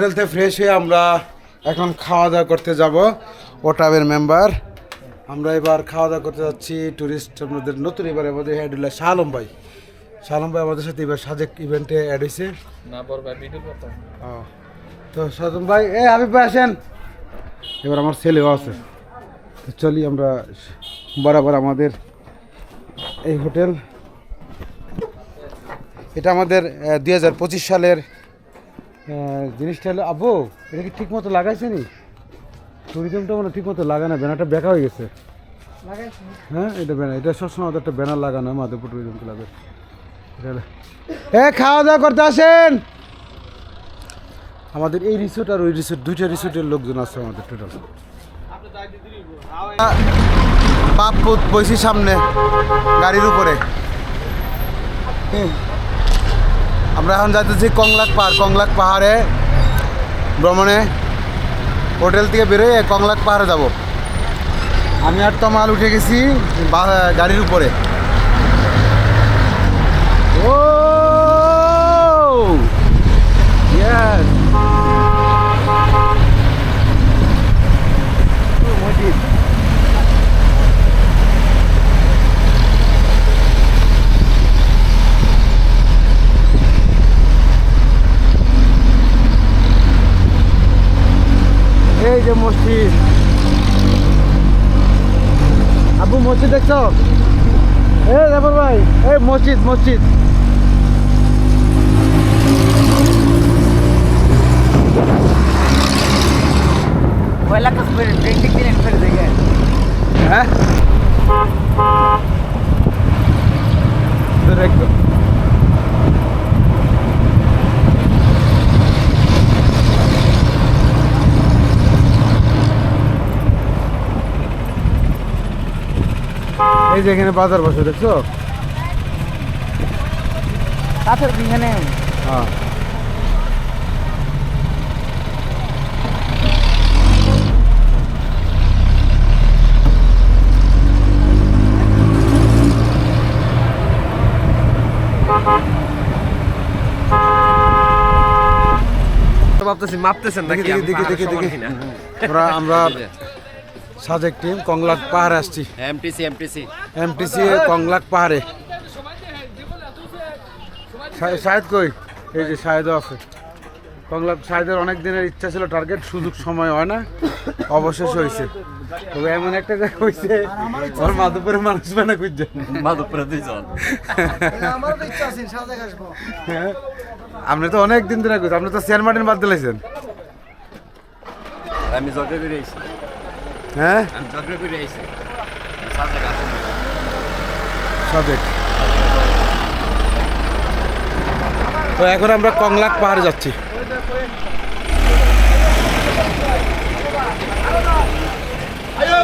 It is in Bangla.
হোটেল থেকে ফ্রেশ হয়ে আমরা এখন খাওয়া দাওয়া করতে যাব। ওটাবের মেম্বার আমরা এবার খাওয়া দাওয়া করতে যাচ্ছি। ট্যুরিস্ট আমাদের নতুন এবার আমাদের হেড হলো শালম ভাই। শালম ভাই আমাদের সাথে এবার সাজেক ইভেন্টে অ্যাড হয়েছে। তো সাজম ভাই এ হাবিব ভাই আসেন। এবার আমার ছেলেও আছে। তো চলি আমরা বরাবর আমাদের এই হোটেল। এটা আমাদের দুই হাজার পঁচিশ সালের জিনিসটা হলো আব্বু এটা কি ঠিক মতো লাগাইছে নি ট্যুরিজমটা মানে ঠিক মতো লাগানো ব্যানারটা বেঁকা হয়ে গেছে। হ্যাঁ এটা ব্যানার এটা সবসময় আমাদের একটা ব্যানার লাগানো মাধবপুর ট্যুরিজম ক্লাবের এটা এ খাওয়া দাওয়া করতে আসেন! আমাদের এই রিসোর্ট আর ওই রিসোর্ট দুইটা রিসোর্টের লোকজন আছে আমাদের টোটাল বাপ পুত বসি সামনে গাড়ির উপরে। আমরা এখন যাইতেছি কংলাক পাহাড়, কংলাক পাহাড়ে, ভ্রমণে। হোটেল থেকে বেরোয় কংলাক পাহাড়ে যাব। আমি আর তো মাল উঠে গেছি গাড়ির উপরে। এই যে মসজিদ আবু মসজিদ দেখছ এই জাফর ভাই এই মসজিদ মসজিদ drink din din per dege. হ্যাঁ Directo. এই যে এখানে বাজার বসে দেখছ? Kathar dingane. হ্যাঁ। ভাবতেছি মাপতেছেন দেখি নাকি দেখি দেখি দেখি। দেখি আমরা সাজেক টিম কংলাক পাহাড়ে আসছি। এমটিসি এমটিসি এমটিসি কংলাক পাহাড়ে। শাহেদ কই? এই যে শাহেদও আছে। কংলাক শাহেদের অনেক দিনের ইচ্ছা ছিল টার্গেট সুযোগ সময় হয় না অবশেষ হয়েছে। তবে এমন একটা জায়গা হয়েছে ওর মাধবপুরের মানুষ মানে খুঁজছে। মাধবপুরে দুইজন। হ্যাঁ? আপনি তো অনেক দিন ধরে আপনি তো সেন্ট মার্টিন বাদ দিলেছেন আমি জলপাইগুড়ি আইছি হ্যাঁ? তো এখন আমরা কংলাক পাহাড়ে যাচ্ছি। আয়ো